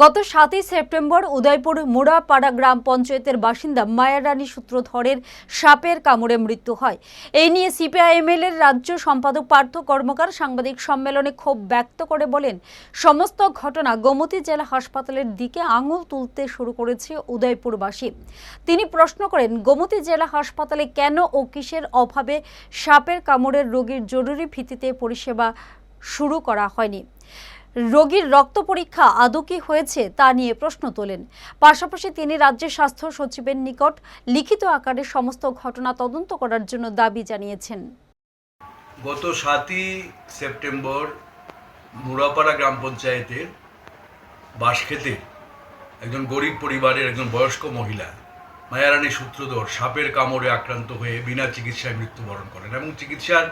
গত সাতই সেপ্টেম্বর উদয়পুর মুড়াপাড়া গ্রাম পঞ্চায়েতের বাসিন্দা মায়ারানী সূত্রধরের সাপের কামড়ে মৃত্যু হয়। এই নিয়ে সিপিআইএমএল এর রাজ্য সম্পাদক পার্থ কর্মকার সাংবাদিক সম্মেলনে ক্ষোভ ব্যক্ত করে বলেন, সমস্ত ঘটনা গোমতী জেলা হাসপাতালের দিকে আঙুল তুলতে শুরু করেছে উদয়পুরবাসী। তিনি প্রশ্ন করেন, গোমতী জেলা হাসপাতালে কেন ও কিসের অভাবে সাপের কামড়ের রোগীর জরুরি ভিত্তিতে পরিষেবা শুরু করা হয়নি? রোগীর রক্ত পরীক্ষা আদৌ কি হয়েছে তা নিয়ে প্রশ্ন তোলেন। পাশাপাশি তিনি রাজ্যের স্বাস্থ্য সচিবের নিকট লিখিত আকারে সমস্ত ঘটনা তদন্ত করার জন্য দাবি জানিয়েছেন। গত সাতই সেপ্টেম্বর মুরাপাড়া গ্রাম পঞ্চায়েতের বাঁশক্ষেতে একজন গরিব পরিবারের একজন বয়স্ক মহিলা মায়ারানী সূত্রধর সাপের কামড়ে আক্রান্ত হয়ে বিনা চিকিৎসায় মৃত্যুবরণ করেন এবং চিকিৎসার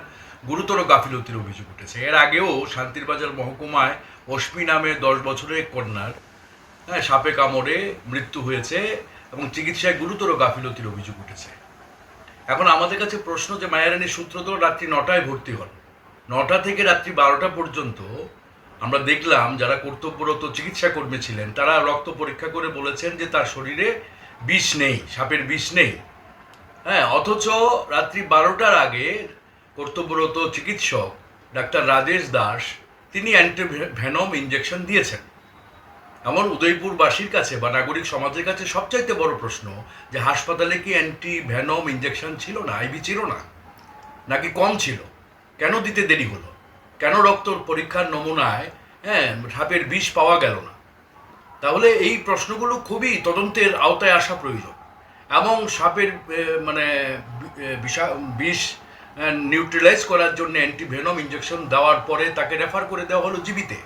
গুরুতর গাফিলতির অভিযোগ উঠেছে। এর আগেও শান্তিরবাজার মহকুমায় অশ্মি নামে দশ বছরের এক কন্যার হ্যাঁ সাপে কামড়ে মৃত্যু হয়েছে এবং চিকিৎসায় গুরুতর গাফিলতির অভিযোগ উঠেছে। এখন আমাদের কাছে প্রশ্ন যে মায়ারানী সূত্রধর রাত্রি নটায় ভর্তি হন। নটা থেকে রাত্রি বারোটা পর্যন্ত আমরা দেখলাম যারা কর্তব্যরত চিকিৎসা কর্মী ছিলেন, তারা রক্ত পরীক্ষা করে বলেছেন যে তার শরীরে বিষ নেই, সাপের বিষ নেই। হ্যাঁ অথচ রাত্রি বারোটার আগে কর্তব্যরত চিকিৎসক ডাক্তার রাজেশ দাস তিনি অ্যান্টিভেনম ইঞ্জেকশন দিয়েছেন। এমন উদয়পুরবাসীর কাছে বা নাগরিক সমাজের কাছে সবচাইতে বড় প্রশ্ন যে হাসপাতালে কি অ্যান্টি ভ্যানম ইঞ্জেকশন ছিল না, আইভি ছিল না? নাকি কম ছিল? কেন দিতে দেরি হলো? কেন রক্ত পরীক্ষার নমুনায় হ্যাঁ সাপের বিষ পাওয়া গেল না? তাহলে এই প্রশ্নগুলো খুবই তদন্তের আওতায় আসা প্রয়োজন। এবং সাপের মানে বিষা- বিষ নিউট্রিলাইজ করার জন্য অ্যান্টিভেনম ইঞ্জেকশন দেওয়ার পরে তাকে রেফার করে দেওয়া হলো জীবিতে।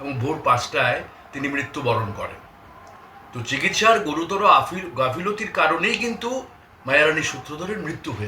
এবং ভোর পাঁচটায় তিনি মৃত্যুবরণ করেন। তো চিকিৎসার গুরুতর আফিল, গাফিলতির কারণেই কিন্তু মায়ারানী সূত্রধরের মৃত্যু হয়েছে।